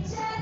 It's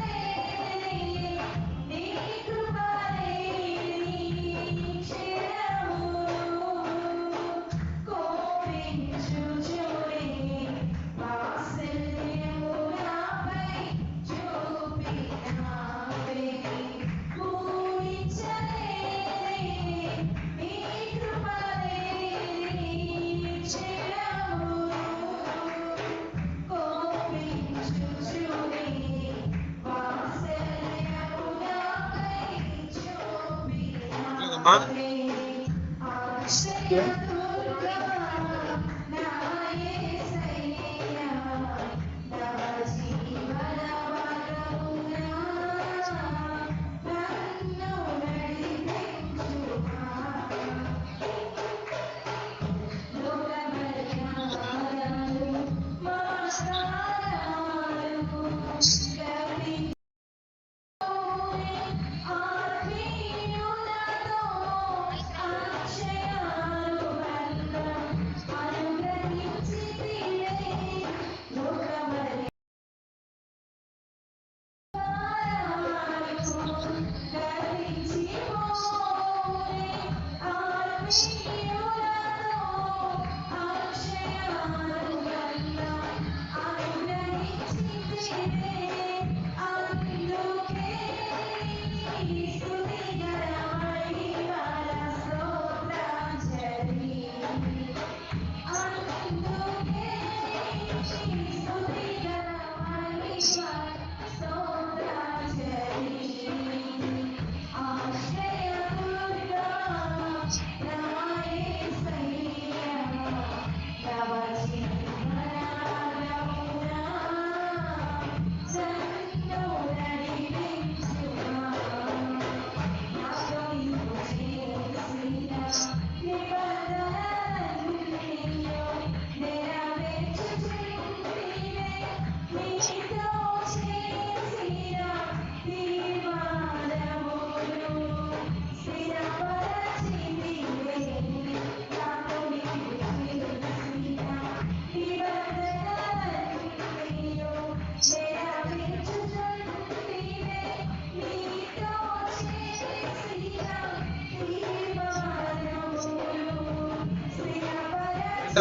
first.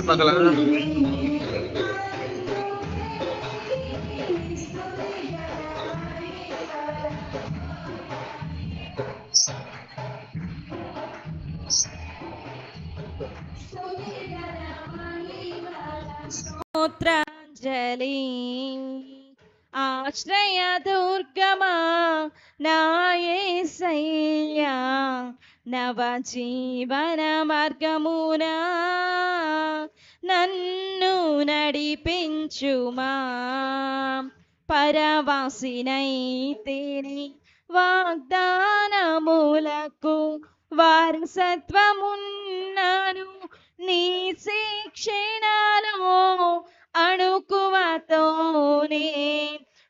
ఎంత పగల స్తోత్రాంజలి ఆశ్రయ దుర్గమా నాయసయ్యా నవ జీవన మార్గమునా నన్ను నడిపించుమా. పరవాసినైతేనే వాగ్దానములకు వారసత్వమున్నాను. నీ శిక్షణలో అణుకువతోనే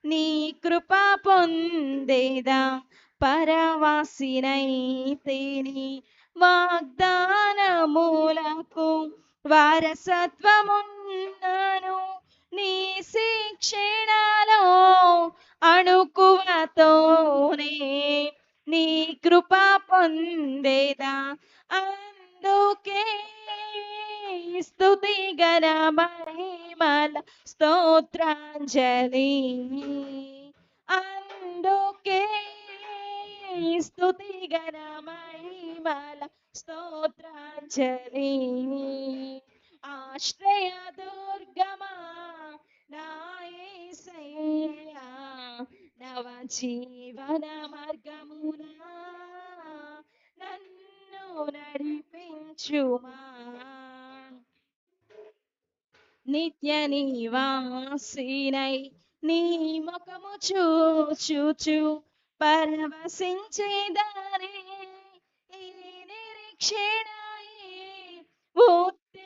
నీ కృప పొందేదా. పరవాసినైతేనే వాగ్దానములకు వారసత్వమున్నాను. నీ శిక్షణలో అణుకువతోనే నీ కృప పొందేదా? అందుకే స్థుతి గణ మహిమల స్తోత్రాంజలి. అందుకే స్థుతి గణ మహిమల స్తోత్రాంజలి. ఆశ్రయ దుర్గమా నాయసయ్యా నవ జీవన మార్గమునా నన్ను నడిపించుమా. నిత్య నివాసినై నీ ముఖము చూచుచు పరవశించేదా నిరీక్షణాయి ఉత్తేజమునాలో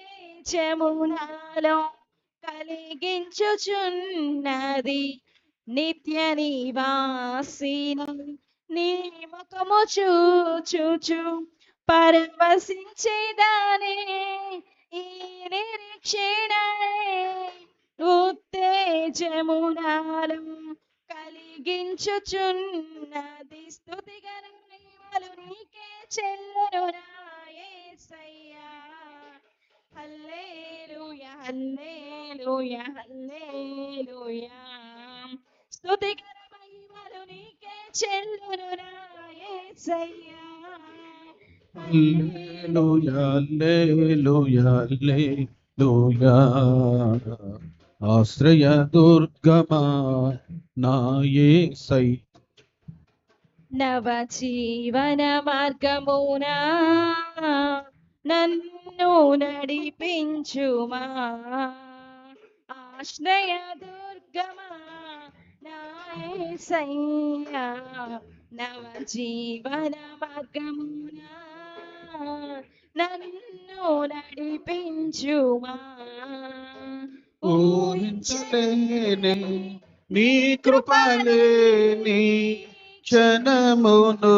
కలిగించుచున్నది నిత్య నివాసిని. నీ ముఖము చూచుచు పరవశించేదానే. ఈ నిరీక్షణ ఉత్తేజమునాలు కలిగించుచున్నది. తగ్గించుచున్నది స్థుతిగల నీకే చెల్లును రాయేసయ్యా హల్లెలూయా హల్లెలూయా హల్లెలూయా. స్తుతికర మహిమలు నీకే చెల్లును రాయేసయ్యా హల్లెలూయా హల్లెలూయా హల్లెలూయా. ఆశ్రయ దుర్గమా నా యేసై నవ జీవన మార్గమునా. నన్ను నడిపించుమా ఆశ్రయ దుర్గమా నాయసయ్యా నవ జీవన మార్గమునా. నన్ను నడిపించుమా ఊహించలేని నీ కృపలేని క్షణమును.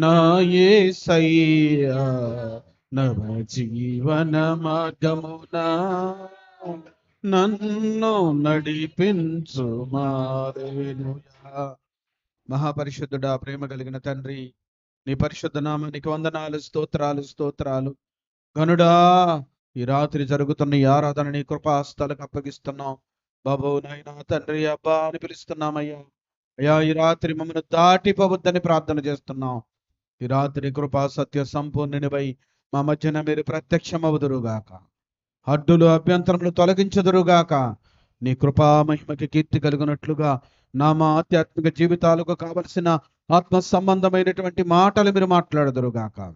నాయే యేసయ్యా నవ జీవన మార్గమునా. నన్ను నడిపించు మహాపరిశుద్ధుడా ప్రేమ కలిగిన తండ్రి నీ పరిశుద్ధ నామానికి వందనాలు స్తోత్రాలు స్తోత్రాలు. గనుడా ఈ రాత్రి జరుగుతున్న ఈ ఆరాధన నీ కృపాస్థలకు అప్పగిస్తున్నాం. బాబు నాయనా తండ్రి అబ్బా అని పిలుస్తున్నామయ్యా. అయ్యా ఈ రాత్రి మమ్మల్ని దాటిపోవద్దని ప్రార్థన చేస్తున్నాం. ఈ రాత్రి కృపా సత్య సంపూర్ణునిపై మా మధ్యన మీరు ప్రత్యక్షమవుదురుగాక. అడ్డులు అభ్యంతరములు తొలగించదురుగాక. నీ కృపా మహిమకి కీర్తి కలిగినట్లుగా నా మా ఆధ్యాత్మిక జీవితాలకు కావలసిన ఆత్మ సంబంధమైనటువంటి మాటలు మీరు మాట్లాడదురుగాక.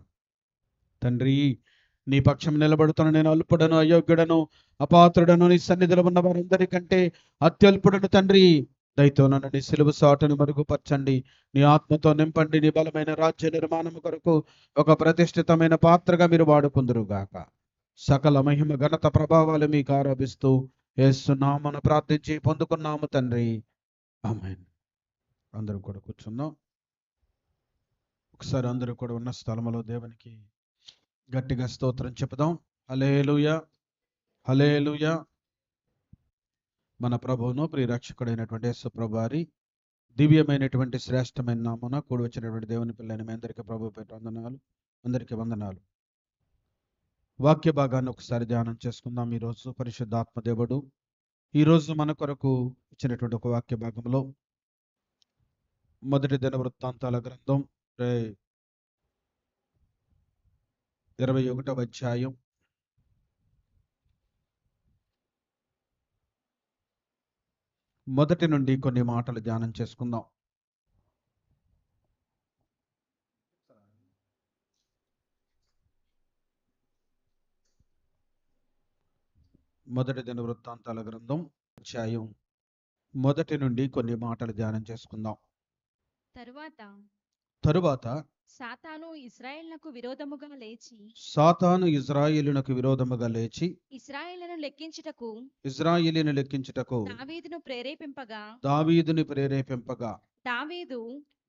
తండ్రి నీ పక్షం నిలబడుతున్న నేను అల్పుడను అయోగ్యుడను అపాత్రుడను నీ సన్నిధిలో ఉన్న వారందరికంటే అత్యల్పుడను తండ్రి దయతో నన్ను సిలువు సాటును మరుగుపరచండి. నీ ఆత్మతో నింపండి. నీ బలమైన రాజ్య నిర్మాణం కొరకు ఒక ప్రతిష్ఠితమైన పాత్రగా మీరు వాడుకుందరుగాక. సకల మహిమ ఘనత ప్రభావాలు మీకు ఆరోపిస్తూ ఏస్తున్నామని ప్రార్థించి పొందుకున్నాము తండ్రి. ఆమెన్. అందరూ కూడా కూర్చుందాం. ఒకసారి అందరూ కూడా ఉన్న స్థలంలో దేవునికి గట్టిగా స్తోత్రం చెప్పుదాం హలేలుయ హలేలుయ మన ప్రభువును ప్రియరక్షకుడైనటువంటి యేసు వారి దివ్యమైనటువంటి శ్రేష్టమైన నామున కూడి వచ్చినటువంటి దేవుని పిల్లని మీ అందరికీ ప్రభు పేట వందనాలు. అందరికీ వందనాలు. వాక్య భాగాన్ని ఒకసారి ధ్యానం చేసుకుందాం. ఈరోజు పరిశుద్ధాత్మ దేవుడు ఈరోజు మన కొరకు ఇచ్చినటువంటి ఒక వాక్య భాగంలో మొదటి దిన వృత్తాంతాల గ్రంథం ఇరవై ఒకటవ అధ్యాయం మొదటి నుండి కొన్ని మాటలు ధ్యానం చేసుకుందాం. మొదటి దిన వృత్తాంతాల గ్రంథం అధ్యాయం. మొదటి నుండి కొన్ని మాటలు ధ్యానం చేసుకుందాం. తరువాత తరువాత సాతాను ఇస్రాయేళ్ళకు విరోధముగా లేచి సాతాను ఇజ్రాయేలునకు విరోధముగా లేచి ఇస్రాయేళ్ళను లెక్కించుటకు ఇజ్రాయేలీని లెక్కించుటకు దావీదును ప్రేరేపింపగా దావీదుని ప్రేరేపింపగా దావీదు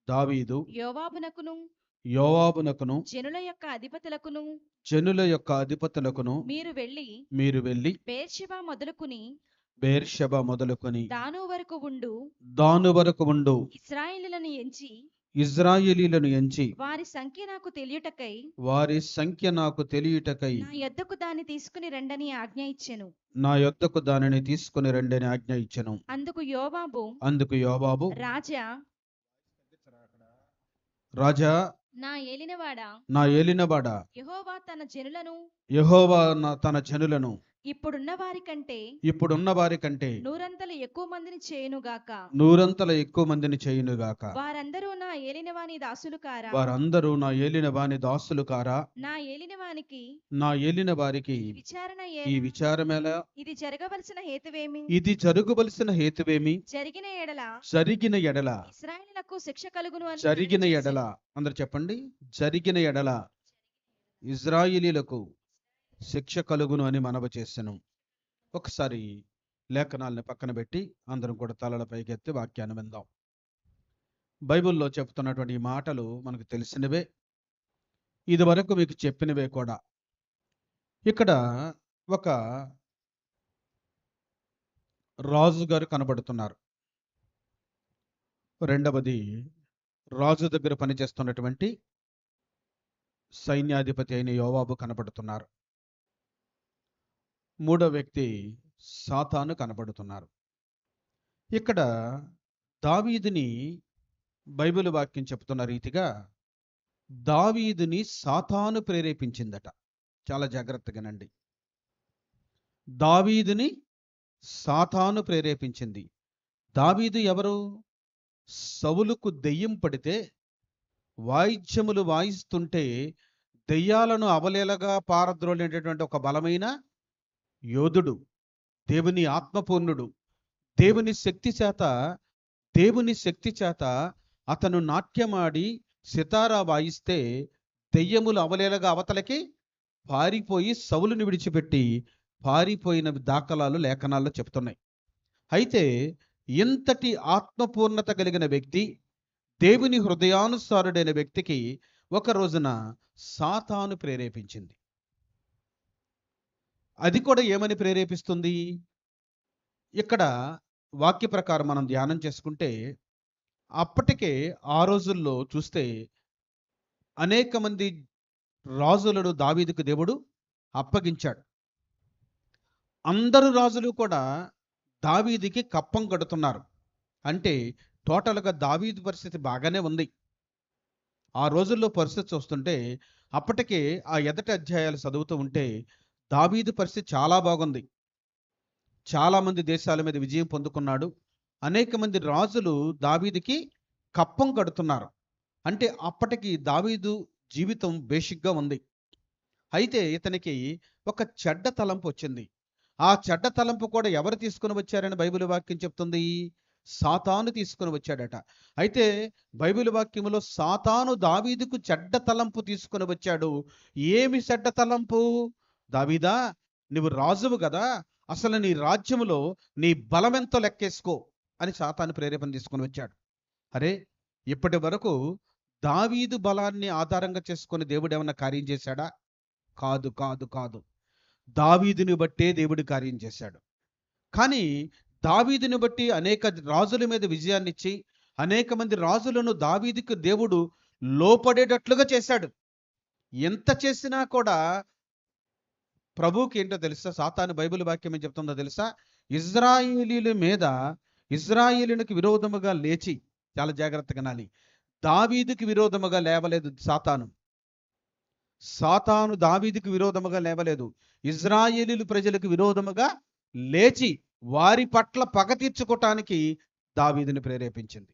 దావీదు యోవాబునకును యోవాబునకును జనుల యొక్క అధిపతులకును జనుల యొక్క అధిపతులకును మీరు వెళ్ళి మీరు వెళ్ళి బేర్షిబా మొదలుకుని బేర్షెబ మొదలుకొని దాను వరకు ఉండు దాను వరకు ఉండు ఇస్రాయేలులను ఎంచి ఇజ్రాయేలీలను ఎంచి వారి సంఖ్య నాకు తెలియుటకై వారి సంఖ్య నాకు తెలియుటకై నా యొద్దకు దాన్ని తీసుకుని రండని ఆజ్ఞ ఇచ్చెను. నా యొద్దకు దానిని తీసుకుని రండని ఆజ్ఞ ఇచ్చెను. అందుకు యోవాబు అందుకు యోబాబు రాజా రాజా నా ఏలినవాడా? నా ఏలినవాడ? యెహోవా తన జనులను యెహోవా తన జనులను ఇప్పుడున్న వారి కంటే ఇప్పుడున్న వారి కంటే నూరంతలు ఎక్కువ మందిని చేయునుగాక నూరంతల ఎక్కువ మందిని చేయునుగాక వారందరూ నా ఏలినవాని దాసులు కారా? వారందరూ నా ఏలిన వాని దాసులు కారా? నా ఏలినవానికి నా ఏలిన వారికి విచారణ ఈ? విచారమేలా ఇది జరగవలసిన హేతువేమి? ఇది జరుగువలసిన హేతువేమి? జరిగిన ఎడల జరిగిన ఎడల ఇస్రాయేలులకు శిక్ష కలుగును అని జరిగిన ఎడల. అందరు చెప్పండి. జరిగిన ఎడల. ఇజ్రాయిలీలకు శిక్ష కలుగును అని మనవ చేసెను. ఒకసారి లేఖనాలను పక్కన పెట్టి అందరం కూడా తలల పైకెత్తి వాక్యాన్ని విందాం. బైబిల్లో చెప్తున్నటువంటి ఈ మాటలు మనకు తెలిసినవే. ఇది వరకు మీకు చెప్పినవే కూడా. ఇక్కడ ఒక రాజు గారు కనబడుతున్నారు. రెండవది రాజు దగ్గర పనిచేస్తున్నటువంటి సైన్యాధిపతి అయిన యోవాబు కనబడుతున్నారు. మూడో వ్యక్తి సాతాను కనబడుతున్నారు. ఇక్కడ దావీదుని బైబిల్ వాక్యం చెప్తున్న రీతిగా దావీదుని సాతాను ప్రేరేపించిందట. చాలా జాగ్రత్తగానండి దావీదుని సాతాను ప్రేరేపించింది. దావీదు ఎవరు? సవులుకు దెయ్యం పడితే వాయిద్యములు వాయిస్తుంటే దెయ్యాలను అవలేలగా పారద్రోలేటటువంటి ఒక బలమైన యోధుడు దేవుని ఆత్మపూర్ణుడు దేవుని శక్తి చేత దేవుని శక్తి చేత అతను నాట్యమాడి సితారా వాయిస్తే దెయ్యములు అవలేలగా అవతలకి పారిపోయి సవులుని విడిచిపెట్టి పారిపోయిన దాఖలాలు లేఖనాల్లో చెప్తున్నాయి అయితే ఇంతటి ఆత్మపూర్ణత కలిగిన వ్యక్తి దేవుని హృదయానుసారుడైన వ్యక్తికి ఒక రోజున సాతాను ప్రేరేపించింది. అది కూడా ఏమని ప్రేరేపిస్తుంది? ఇక్కడ వాక్య ప్రకారం మనం ధ్యానం చేసుకుంటే అప్పటికే ఆ రోజుల్లో చూస్తే అనేక మంది రాజులను దావీదుకు దేవుడు అప్పగించాడు. అందరు రాజులు కూడా దావీదికి కప్పం కడుతున్నారు. అంటే టోటల్గా దావీదు పరిస్థితి బాగానే ఉంది. ఆ రోజుల్లో పరిస్థితి చూస్తుంటే అప్పటికే ఆ ఎదటి అధ్యాయాలు చదువుతూ ఉంటే దావీదు పరిస్థితి చాలా బాగుంది. చాలామంది దేశాల మీద విజయం పొందుకున్నాడు. అనేక మంది రాజులు దావీదికి కప్పం కడుతున్నారు. అంటే అప్పటికి దావీదు జీవితం బేసిక్గా ఉంది. అయితే ఇతనికి ఒక చెడ్డ తలంపు వచ్చింది. ఆ చెడ్డ తలంపు కూడా ఎవరు తీసుకుని వచ్చారని బైబిల్ వాక్యం చెప్తుంది? సాతాను తీసుకుని వచ్చాడట. అయితే బైబిల్ వాక్యంలో సాతాను దావీదుకు చెడ్డ తలంపు తీసుకుని వచ్చాడు. ఏమి చెడ్డ తలంపు? దావీదా నువ్వు రాజువు కదా అసలు నీ రాజ్యములో నీ బలమెంతో లెక్కేసుకో అని సాతాను ప్రేరేపణ తీసుకుని వచ్చాడు. అరే ఇప్పటి వరకు దావీదు బలాన్ని ఆధారంగా చేసుకొని దేవుడు ఏమన్నా కార్యం చేశాడా? కాదు కాదు కాదు. దావీదుని బట్టే దేవుడు కార్యం చేశాడు. కానీ దావీదుని బట్టి అనేక రాజుల మీద విజయాన్ని ఇచ్చి అనేక మంది రాజులను దావీదికి దేవుడు లోపడేటట్లుగా చేశాడు. ఎంత చేసినా కూడా ప్రభువుకి ఏంటో తెలుసా? సాతాను బైబిల్ వాక్యం ఏం చెప్తుందో తెలుసా? ఇజ్రాయిలీల మీద ఇజ్రాయిలీలకు విరోధముగా లేచి చాలా జాగ్రత్తగా నాలి దావీదుకి విరోధముగా లేవలేదు సాతాను. సాతాను దావీదికి విరోధముగా లేవలేదు. ఇజ్రాయేలీలు ప్రజలకు విరోధముగా లేచి వారి పట్ల పగ తీర్చుకోవటానికి దావీదుని ప్రేరేపించింది.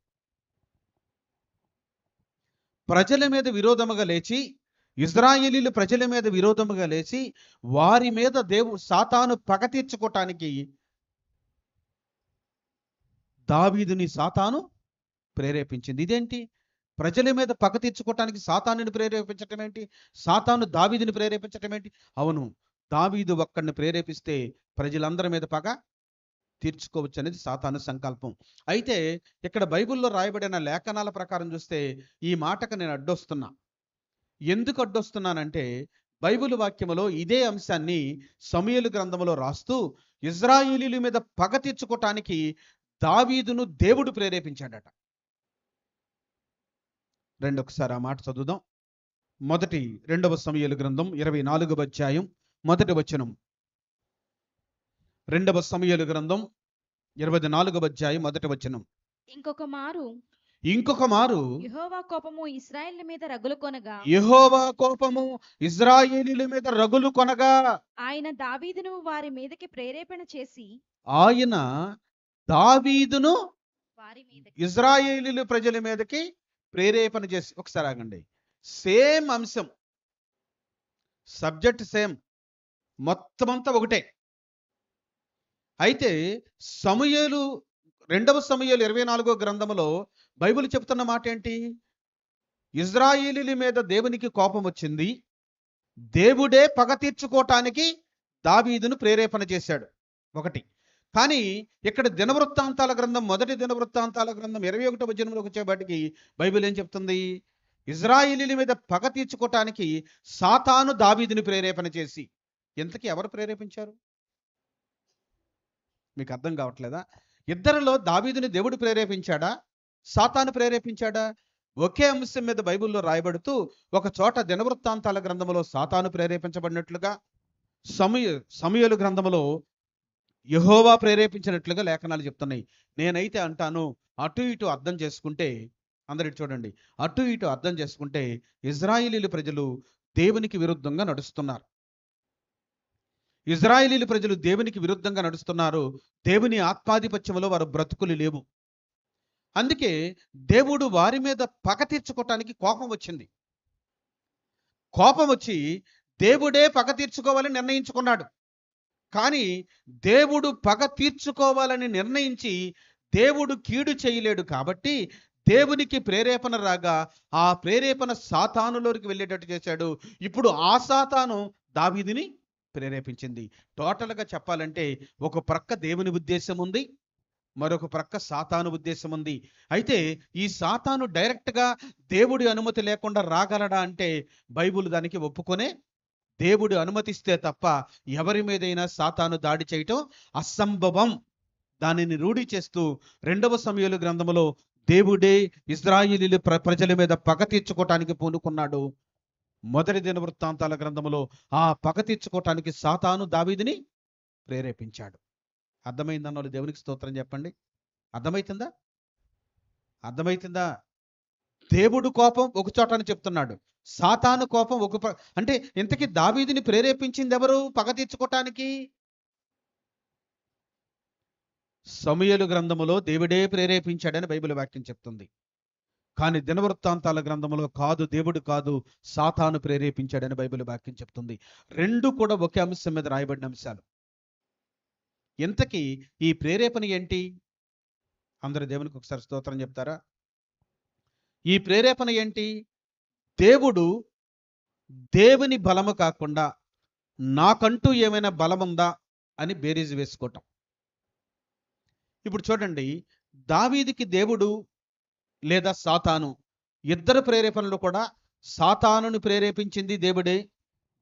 ప్రజల మీద విరోధముగా లేచి ఇజ్రాయేలీలు ప్రజల మీద విరోధముగా లేచి వారి మీద దేవు సాతాను పగ తీర్చుకోవటానికి దావీదుని సాతాను ప్రేరేపించింది. ఇదేంటి? ప్రజల మీద పగ తీర్చుకోవటానికి సాతానుని ప్రేరేపించటం ఏంటి? సాతాను దావీదుని ప్రేరేపించటం ఏంటి? అవును దావీదు ఒక్కడిని ప్రేరేపిస్తే ప్రజలందరి మీద పగ తీర్చుకోవచ్చు అనేది సాతాను సంకల్పం. అయితే ఇక్కడ బైబిల్లో రాయబడిన లేఖనాల ప్రకారం చూస్తే ఈ మాటకు నేను అడ్డొస్తున్నా. ఎందుకు అడ్డొస్తున్నానంటే బైబిల్ వాక్యములో ఇదే అంశాన్ని సమయలు గ్రంథంలో రాస్తూ ఇజ్రాయిలీల మీద పగ తీర్చుకోవటానికి దావీదును దేవుడు ప్రేరేపించాడట. రెండొకసారి ఆ మాట చదువుదాం. మొదటి రెండవ సమయలు గ్రంథం ఇరవై నాలుగవ అధ్యాయం మొదటి వచనం. రెండవ సమయలు గ్రంథం ఇరవై నాలుగవ అధ్యాయం మొదటి వచనం. ఇంకొక మారు ఇంకొక మారు. యెహోవా కోపము ఇశ్రాయేలు మీద రగులు కొనగా. యెహోవా కోపము ఇజ్రాయేలీల మీద రగులు కొనగా. ఆయన దావీదును వారి మీదకి ప్రేరేపణ చేసి. ఆయన దావీదును వారి మీదకి ఇజ్రాయేలీలు ప్రజల మీదకి ప్రేరేపణ చేసి. ఒకసారి ఆగండి. సేమ్ అంశం. Subject same. మొత్తం అంతా ఒకటే. అయితే సమయలు రెండవ సమయలు ఇరవై నాలుగో గ్రంథములో బైబిల్ చెప్తున్న మాట ఏంటి ఇజ్రాయిలీల మీద దేవునికి కోపం వచ్చింది. దేవుడే పగ తీర్చుకోవటానికి దావీదును ప్రేరేపణ చేశాడు. ఒకటి. కానీ ఇక్కడ దినవృత్తాంతాల గ్రంథం మొదటి దినవృత్తాంతాల గ్రంథం ఇరవై ఒకటో జన్మలోకి వచ్చేపాటికి బైబిల్ ఏం చెప్తుంది? ఇజ్రాయిలీల మీద పగ తీర్చుకోవటానికి సాతాను దావీదుని ప్రేరేపణ చేసి. ఇంతకీ ఎవరు ప్రేరేపించారు? మీకు అర్థం కావట్లేదా? ఇద్దరిలో దావీదుని దేవుడు ప్రేరేపించాడా? సాతాను ప్రేరేపించాడా? ఒకే అంశం మీద బైబిల్లో రాయబడుతూ ఒక చోట దినవృత్తాంతాల గ్రంథంలో సాతాను ప్రేరేపించబడినట్లుగా సమయ సమయలు గ్రంథములో యహోవా ప్రేరేపించినట్లుగా లేఖనాలు చెప్తున్నాయి. నేనైతే అంటాను అటు ఇటు అర్థం చేసుకుంటే అందరి చూడండి అటు ఇటు అర్థం చేసుకుంటే ఇజ్రాయిలీలు ప్రజలు దేవునికి విరుద్ధంగా నడుస్తున్నారు. ఇజ్రాయిలీలు ప్రజలు దేవునికి విరుద్ధంగా నడుస్తున్నారు. దేవుని ఆత్మాధిపత్యంలో వారు బ్రతుకులు లేవు. అందుకే దేవుడు వారి మీద పగ తీర్చుకోవటానికి కోపం వచ్చింది. కోపం వచ్చి దేవుడే పగ తీర్చుకోవాలని నిర్ణయించుకున్నాడు. కానీ దేవుడు పగ తీర్చుకోవాలని నిర్ణయించి దేవుడు కీడు చేయలేడు కాబట్టి దేవునికి ప్రేరేపణ రాగా ఆ ప్రేరేపణ సాతానులోకి వెళ్ళేటట్టు చేశాడు. ఇప్పుడు ఆ సాతాను దావీదిని ప్రేరేపించింది. టోటల్గా చెప్పాలంటే ఒక ప్రక్క దేవుని ఉద్దేశం ఉంది. మరొక ప్రక్క సాతాను ఉద్దేశం ఉంది. అయితే ఈ సాతాను డైరెక్ట్గా దేవుడి అనుమతి లేకుండా రాగలడా అంటే బైబుల్ దానికి ఒప్పుకొనే దేవుడు అనుమతిస్తే తప్ప ఎవరి మీదైనా సాతాను దాడి చేయటం అసంభవం. దానిని రూఢి చేస్తూ రెండవ సమయాలు గ్రంథంలో దేవుడే ఇజ్రాయిలీలు ప్ర ప్రజల మీద పగ తీర్చుకోవటానికి పూనుకున్నాడు. మొదటి దిన వృత్తాంతాల గ్రంథంలో ఆ పగ తీర్చుకోవటానికి సాతాను దావీదిని ప్రేరేపించాడు. అర్థమైందన్న వాళ్ళు దేవునికి స్తోత్రం చెప్పండి. అర్థమైతుందా? అర్థమవుతుందా దేవుడు కోపం ఒక చోట అని చెప్తున్నాడు. సాతాను కోపం ఒక అంటే ఇంతకీ దావీదిని ప్రేరేపించింది ఎవరు పగ తీర్చుకోవటానికి సమయలు గ్రంథములో దేవుడే ప్రేరేపించాడని బైబిల్ వాక్యం చెప్తుంది. కానీ దినవృత్తాంతాల గ్రంథంలో కాదు దేవుడు కాదు సాతాను ప్రేరేపించాడని బైబిల్ వాక్యం చెప్తుంది. రెండు కూడా ఒకే అంశం మీద రాయబడిన అంశాలు. ఇంతకీ ఈ ప్రేరేపణ ఏంటి? అందరు దేవునికి ఒకసారి స్తోత్రం చెప్తారా? ఈ ప్రేరేపణ ఏంటి? దేవుడు దేవుని బలము కాకుండా నాకంటూ ఏమైనా బలం ఉందా అని బేరీజ్ వేసుకోవటం. ఇప్పుడు చూడండి దావీదికి దేవుడు లేదా సాతాను ఇద్దరు ప్రేరేపణలు కూడా సాతానుని ప్రేరేపించింది దేవుడే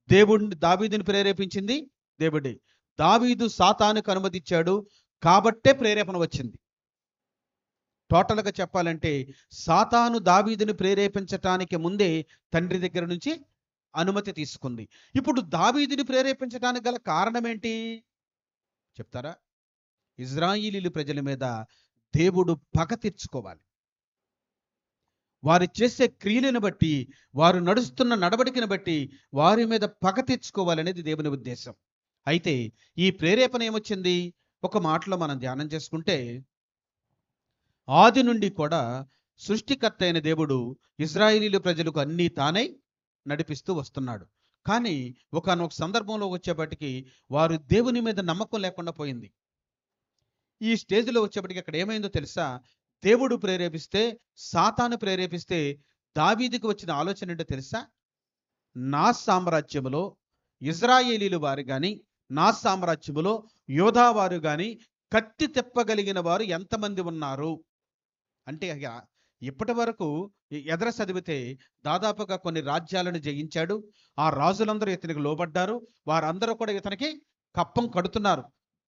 దేవుడిని దావీదిని ప్రేరేపించింది దేవుడే. దావీదు సాతానుకు అనుమతిచ్చాడు. కాబట్టే ప్రేరేపణ వచ్చింది. టోటల్గా చెప్పాలంటే సాతాను దావీదుని ప్రేరేపించటానికి ముందే తండ్రి దగ్గర నుంచి అనుమతి తీసుకుంది. ఇప్పుడు దావీదుని ప్రేరేపించడానికి గల కారణం ఏంటి చెప్తారా? ఇజ్రాయిలీలు ప్రజల మీద దేవుడు పగ తీర్చుకోవాలి. వారు చేసే క్రియలను బట్టి వారు నడుస్తున్న నడవడికను బట్టి వారి మీద పగ తీర్చుకోవాలనేది దేవుని ఉద్దేశం. అయితే ఈ ప్రేరేపణ ఏమొచ్చింది? ఒక మాటలో మనం ధ్యానం చేసుకుంటే ఆది నుండి కూడా సృష్టికర్త అయిన దేవుడు ఇజ్రాయిలీలు ప్రజలకు అన్నీ తానై నడిపిస్తూ వస్తున్నాడు. కానీ ఒకనొక సందర్భంలో వచ్చేపటికి వారు దేవుని మీద నమ్మకం లేకుండా పోయింది. ఈ స్టేజ్లో వచ్చేప్పటికి అక్కడ ఏమైందో తెలుసా? దేవుడు ప్రేరేపిస్తే సాతాను ప్రేరేపిస్తే దావీదికి వచ్చిన ఆలోచన ఏంటో తెలుసా? నా సామ్రాజ్యములో ఇజ్రాయేలీలు వారు కానీ నా సామ్రాజ్యములో యోధావారు కానీ కత్తి తెప్పగలిగిన వారు ఎంతమంది ఉన్నారు? అంటే ఇప్పటి వరకు ఎదర చదివితే దాదాపుగా కొన్ని రాజ్యాలను జయించాడు. ఆ రాజులందరూ ఇతనికి లోబడ్డారు. వారందరూ కూడా ఇతనికి కప్పం కడుతున్నారు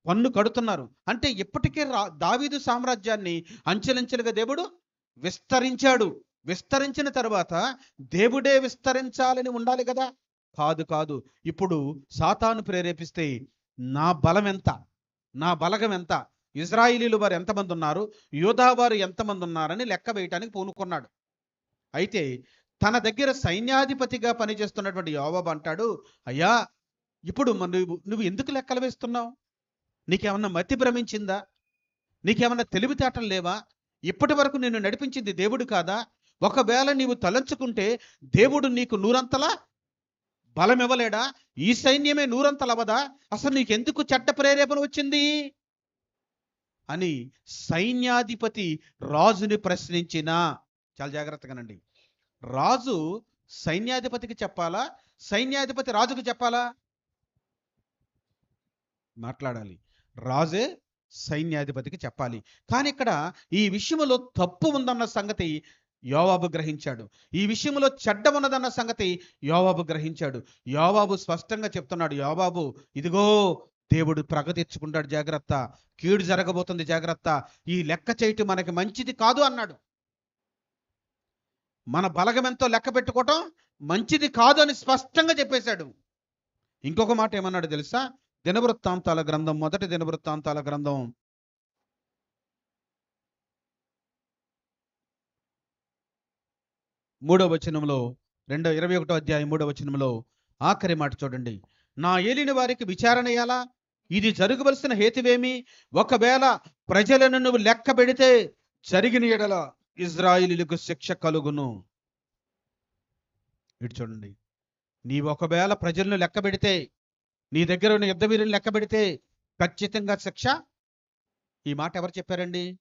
పన్ను కడుతున్నారు. అంటే ఇప్పటికే రా దావీదు సామ్రాజ్యాన్ని అంచెలంచెలుగా దేవుడు విస్తరించాడు. విస్తరించిన తర్వాత దేవుడే విస్తరించాలని ఉండాలి కదా? కాదు కాదు. ఇప్పుడు సాతాను ప్రేరేపిస్తే నా బలం ఎంత? నా బలగం ఎంత? ఇజ్రాయిలీలు వారు ఎంతమంది ఉన్నారు? యోధా వారు ఎంతమంది ఉన్నారని లెక్క వేయటానికి పూనుకున్నాడు. అయితే తన దగ్గర సైన్యాధిపతిగా పనిచేస్తున్నటువంటి యోవాబు అంటాడు అయ్యా ఇప్పుడు నువ్వు నువ్వు ఎందుకు లెక్కలు వేస్తున్నావు? నీకేమన్నా మతి భ్రమించిందా? నీకేమన్నా తెలివితేటలు లేవా? ఇప్పటి వరకు నిన్ను నడిపించింది దేవుడు కాదా? ఒకవేళ నీవు తలంచుకుంటే దేవుడు నీకు నూరంతలా బలం ఇవ్వలేడా ఈ సైన్యమే నూరంతలు లవదా అసలు నీకెందుకు చట్ట ప్రేరేపణ వచ్చింది? అని సైన్యాధిపతి రాజుని ప్రశ్నించిన చాలా జాగ్రత్తగానండి రాజు సైన్యాధిపతికి చెప్పాలా? సైన్యాధిపతి రాజుకు చెప్పాలా? మాట్లాడాలి. రాజే సైన్యాధిపతికి చెప్పాలి. కానీ ఇక్కడ ఈ విషయంలో తప్పు ఉందన్న సంగతి యోవాబు గ్రహించాడు. ఈ విషయంలో చెడ్డ ఉన్నదన్న సంగతి యోవాబు గ్రహించాడు. యోవాబు స్పష్టంగా చెప్తున్నాడు. యోవాబు ఇదిగో దేవుడు ప్రగతిచ్చుకుంటాడు జాగ్రత్త. కీడు జరగబోతుంది. జాగ్రత్త. ఈ లెక్క చేయటం మనకి మంచిది కాదు అన్నాడు. మన బలగం ఎంతో లెక్క పెట్టుకోవటం మంచిది కాదు అని స్పష్టంగా చెప్పేశాడు. ఇంకొక మాట ఏమన్నాడు తెలుసా? దినవృత్తాంతాల గ్రంథం మొదటి దినవృత్తాంతాల గ్రంథం. మూడో వచనంలో రెండో ఇరవై ఒకటో అధ్యాయం మూడో వచనంలో ఆఖరి మాట చూడండి. నా ఏలిన వారికి విచారణ ఎలా ఇది జరగవలసిన హేతువేమి? ఒకవేళ ప్రజలను నువ్వు లెక్క పెడితే జరిగిన ఎడల ఇజ్రాయిలీలకు శిక్ష కలుగును. ఇటు చూడండి. నీవు ఒకవేళ ప్రజలను లెక్క పెడితే నీ దగ్గర ఉన్న యుద్ధ వీరుని లెక్క పెడితే ఖచ్చితంగా శిక్ష? ఈ మాట ఎవరు చెప్పారండి?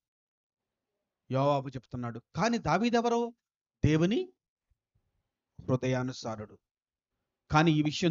యోవాబు చెప్తున్నాడు. కానీ దావీదెవరో? దేవుని హృదయానుసారుడు. కానీ ఈ విషయం